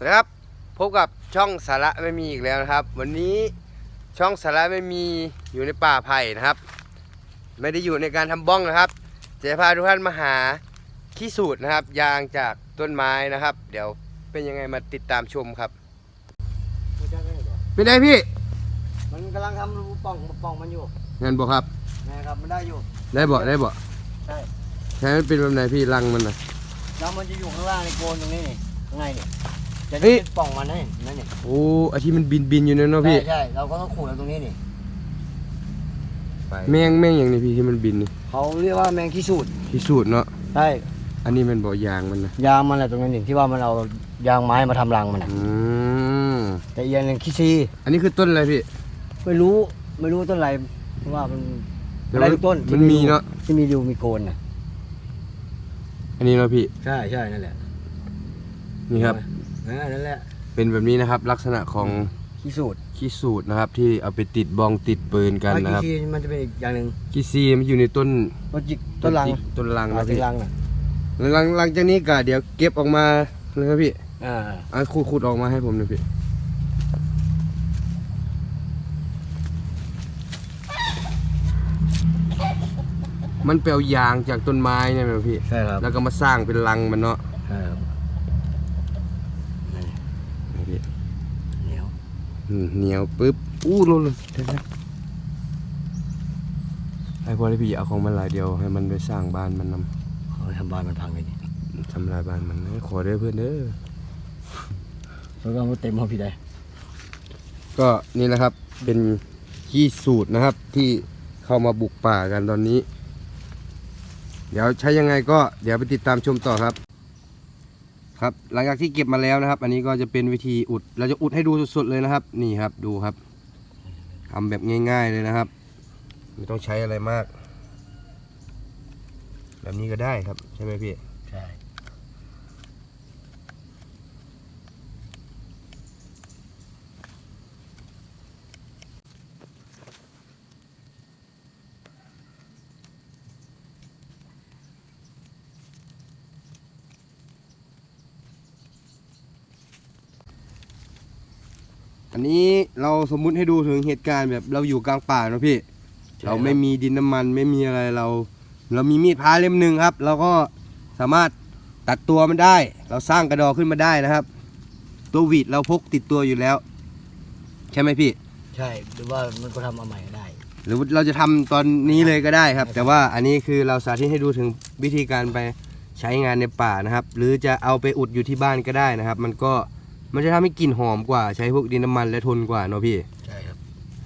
นะครับพบกับช่องสาระไม่มีอีกแล้วนะครับ วันนี้ช่องสาระไม่มีอยู่ในป่าไผ่นะครับ ไม่ได้อยู่ในการทำบ้องนะครับจะพาทุกท่านมาหาขี้สูตรนะครับ ยางจากต้นไม้นะครับ เดี๋ยวเป็นยังไงมาติดตามชมครับเป็นไงพี่ มันกำลังทำรูป่องป่องมันอยู่งานบอกครับนะครับมันได้อยู่ ได้บอกได้บอกใช่ใช่มันเป็นแบบไหนพี่รังมันนะแล้วมันจะอยู่ข้างล่างในโกนตรงนี้นี่ข้างในนี่ จะเฮ้ได้ย เป็นป่องมันนี่นั่นนี่โอ้ไอที่มันบินบินอยู่นั่นเนาะใช่พี่ ใช่เราก็ต้องขูดเอาตรงนี้นี่แมงแมงอย่างนี้พี่ที่มันบินนี่เขาเรียกว่าแมงขี้สูดที่สูตรเนาะใช่อันนี้มันบอกยางมันนะยางมันแหละตรงนั้นนี่ที่ว่ามันเอายางไม้มาทำรังมันนะอืมแต่อีกอย่างหนึ่งขี้ซีอันนี้คือต้นอะไรพี่ไม่รู้ไม่รู้ต้นอะไรเพราะว่ามันแต่อะไรว่าทุกต้นมันมีเนาะที่มีดูมีโกนนะอันนี้เนาะพี่ใช่ใช่นั่นแหละนี่ครับ อ่านั่นแหละเป็นแบบนี้นะครับ ลักษณะของขี้สูดขี้สูตรนะครับ ที่เอาไปติดบองติดปืนกันไอ้นะครับขี้ซีมันจะเป็นอีกอย่างหนึ่งขี้ซีมันอยู่ในต้นต้นจิกต้นรังจิกต้นลังอ่านะต้พี่นรังน่ะหลังหลังจากนี้ก็เดี๋ยวเก็บออกมาเลยครับพี่อ่าเอาขูดขูดออกมาให้ผมหน่อยพี่มันเปลวยางจากต้นไม้เนี่ยไหมพี่ใช่ครับแล้วก็มาสร้างเป็นรังมันเนาะใช่ครับนั่น นี่พี่ เหนียว อืม เหนียวปึ๊บอู้ลงเลยเดี๋ยวนะให้พอได้พี่เอาของมันหลายเดียวให้มันไปสร้างบ้านมันนเขาทำบ้านมันพังเลยนี่ำทำลายบ้านมันขอเด้อเพื่อนเด้อแล้วก็มันเต็มห้องพี่ได้ก็นี่แหละครับเป็นขี้สูตรนะครับที่เข้ามาบุกป่ากันตอนนี้ เดี๋ยวใช้ยังไงก็เดี๋ยวไปติดตามชมต่อครับ ครับหลังจากที่เก็บมาแล้วนะครับ อันนี้ก็จะเป็นวิธีอุด เราจะอุดให้ดูสดๆเลยนะครับ นี่ครับดูครับทำแบบง่าย ๆเลยนะครับไม่ต้องใช้อะไรมาก แบบนี้ก็ได้ครับใช่ไหมพี่ อันนี้เราสมมุติให้ดูถึงเหตุการณ์แบบเราอยู่กลางป่าเนอะพี่เราไม่มีดินน้ำมันไม่มีอะไรเรา เรามีมีดพาเล่มหนึ่งครับเราก็สามารถตัดตัวมันได้ เราสร้างกระดอขึ้นมาได้นะครับ ตัวหวีดเราพกติดตัวอยู่แล้ว ใช่ไหมพี่ ใช่หรือว่ามันก็ทำเอาใหม่ได้ หรือเราจะทำตอนนี้เลยก็ได้ครับ แต่ว่าอันนี้คือเราสาธิตให้ดูถึงวิธีการไปใช้งานในป่านะครับ หรือจะเอาไปอุดอยู่ที่บ้านก็ได้นะครับ มันก็ มันจะทำให้กลิ่นหอมกว่าใช้พวกดินน้ำมันและทนกว่าเนาะพี่ ใช่ครับ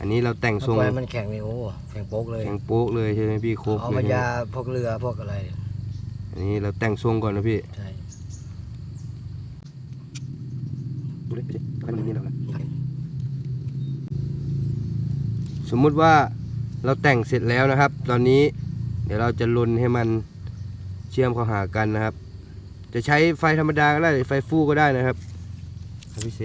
อันนี้เราแต่งทถ้ารงปล่อยมันแข็งนี่โอ้แข็งโป๊กเลยแข็งโป๊กเลยใช่ไหมพี่โคกเอาเลมายยาพวกเรือพวกอะไรอันนี้เราแต่งทรงก่อนนะพี่ใช่ดูดิให้มันนี่แล้วนะสมมุติว่าเราแต่งเสร็จแล้วนะครับ ตอนนี้เดี๋ยวเราจะลนให้มันเชื่อมเข้าหากันนะครับ จะใช้ไฟธรรมดาก็ได้หรือไฟฟูก็ได้นะครับ ครับพี่เซ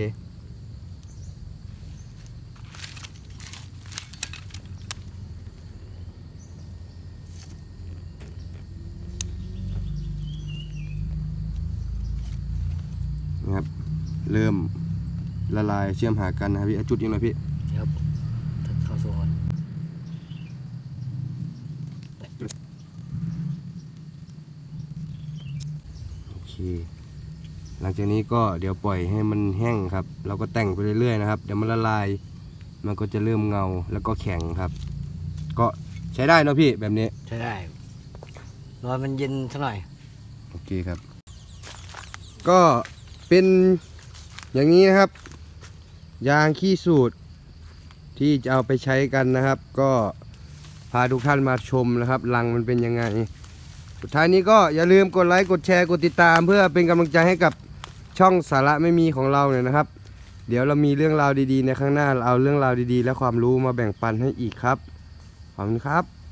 นะครับ เริ่มละลายเชื่อมหากันนะครับพี่เอาจุดยังไงพี่ครับเข้าสู่ก่อนโอเค หลังจากนี้ก็เดี๋ยวปล่อยให้มันแห้งครับ เราก็แต่งไปเรื่อยๆนะครับ เดี๋ยวมันละลาย มันก็จะเริ่มเงาแล้วก็แข็งครับ ก็ใช้ได้เนอะพี่แบบนี้ ใช่ได้รอมันเย็นสักหน่อย โอเคครับ ก็เป็นอย่างนี้นะครับ ยางขี้สูตรที่จะเอาไปใช้กันนะครับ ก็พาทุกท่านมาชมนะครับรังมันเป็นยังไง สุดท้ายนี้ก็อย่าลืมกดไลค์กดแชร์กดติดตาม เพื่อเป็นกำลังใจให้กับช่องสาระไม่มีของเราเนี่ยนะครับ เดี๋ยวเรามีเรื่องราวดีๆ ในข้างหน้าเราเอาเรื่องราวดีๆ และความรู้มาแบ่งปันให้อีกครับขอบคุณครับ